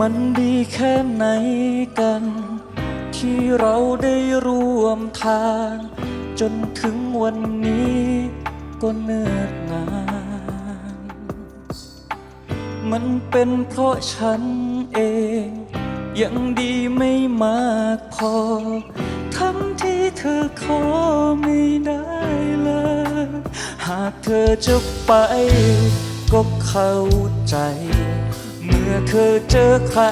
มันดีแค่ไหนกัน ที่เราได้ร่วมทาง จนถึงวันนี้ก็เนิ่นนาน มันเป็นเพราะฉันเอง ยังดีไม่มากพอ ทั้งที่เธอขอไม่ได้เลย หากเธอจะไปก็เข้าใจ เมื่อเธอเจอใคร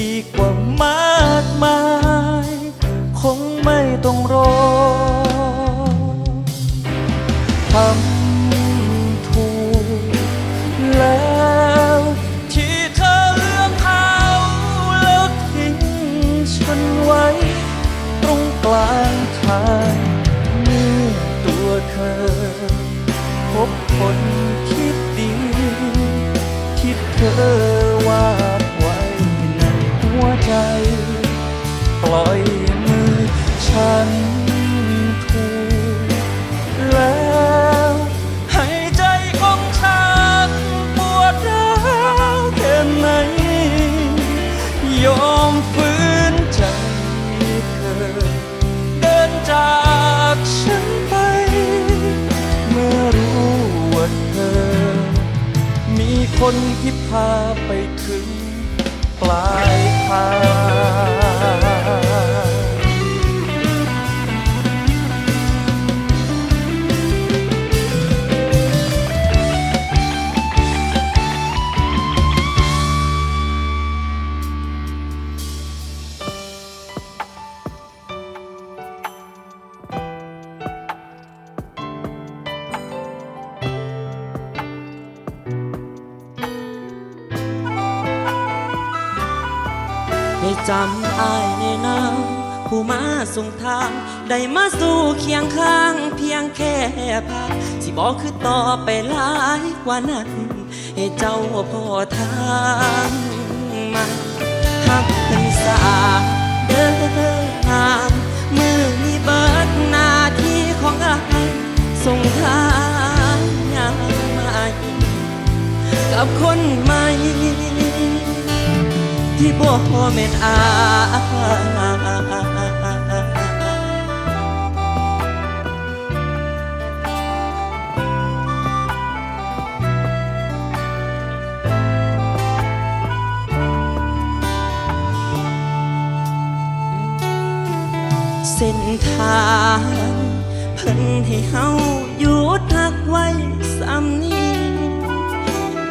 ดีกว่ามากมาย คงไม่ต้องรอทำถูกแล้วที่เธอเลือกเขาแล้วทิ้งฉันไว้ ตรงกลางทางเมื่อตัวเธอ พบคนคิดดีที่เธอ วาดไว้ในหัวใจ ปล่อยมือฉัน คนที่พาไปถึงปลายทาง จำอายในน้ำผู้มาส่งทาง ได้มาสู่เคียงข้าง เพียงแค่ภาพที่บอกคือต่อไปหลายกว่านั้น ให้เจ้าพอทางมาหักเป็นสาเดินทางมือนี้เบิดหน้าที่ของอายส่งทางยังใหม่กับคนใหม่ ที่บ่แม่นอาเส้นทางเพิ่นให้เฮาหยุดทักไว้ซ้ำนี้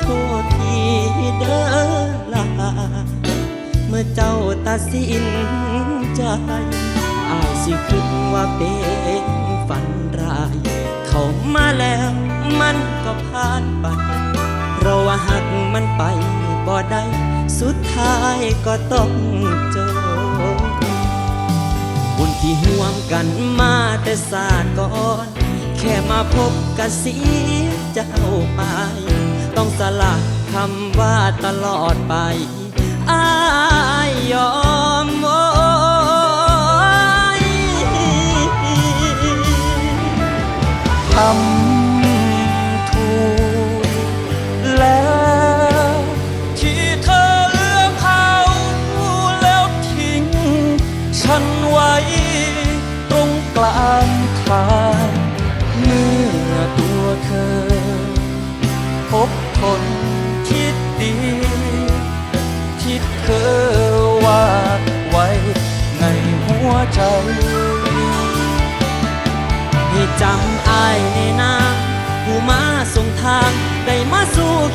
โทษทีเด้อลา เมื่อเจ้าตัดสินใจอายสิคิดว่าเป็นฝันร้าย เข้ามาแล้วมันก็ผ่านไปเพราะว่าหักมันไปบ่ได้สุดท้ายก็ต้องเจบบุญที่ห่วมกันมาแต่ศาสตร์ก่อนแค่มาพบกันสีเจ้าไปต้องสละคำว่าตลอดไปอา ยยอม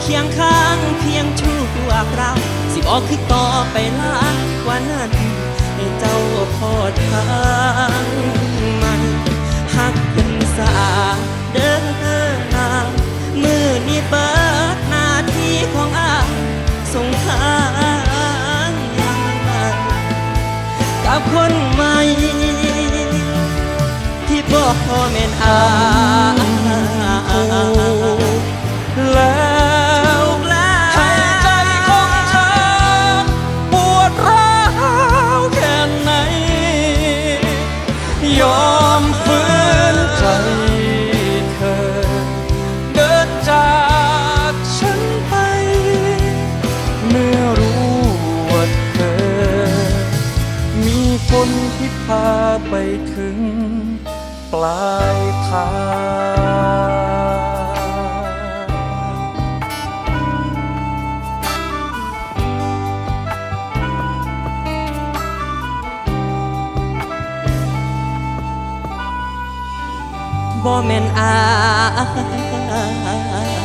เคียงข้างเพียงชั่วคราวสิบอกคือต่อไปหลายกว่านั้นให้เจ้าพอทางมันหักเป็นสาเดินทางมือนี้เบิดหน้าที่ของอาส่งทางยังมากับคนใหม่ที่บ่แม่นอา ยอมฝืนใจเธอ เดินจากฉันไป เมื่อรู้ว่าเธอ มีคนที่พาไปถึงปลายทาง บ่แม่นอาย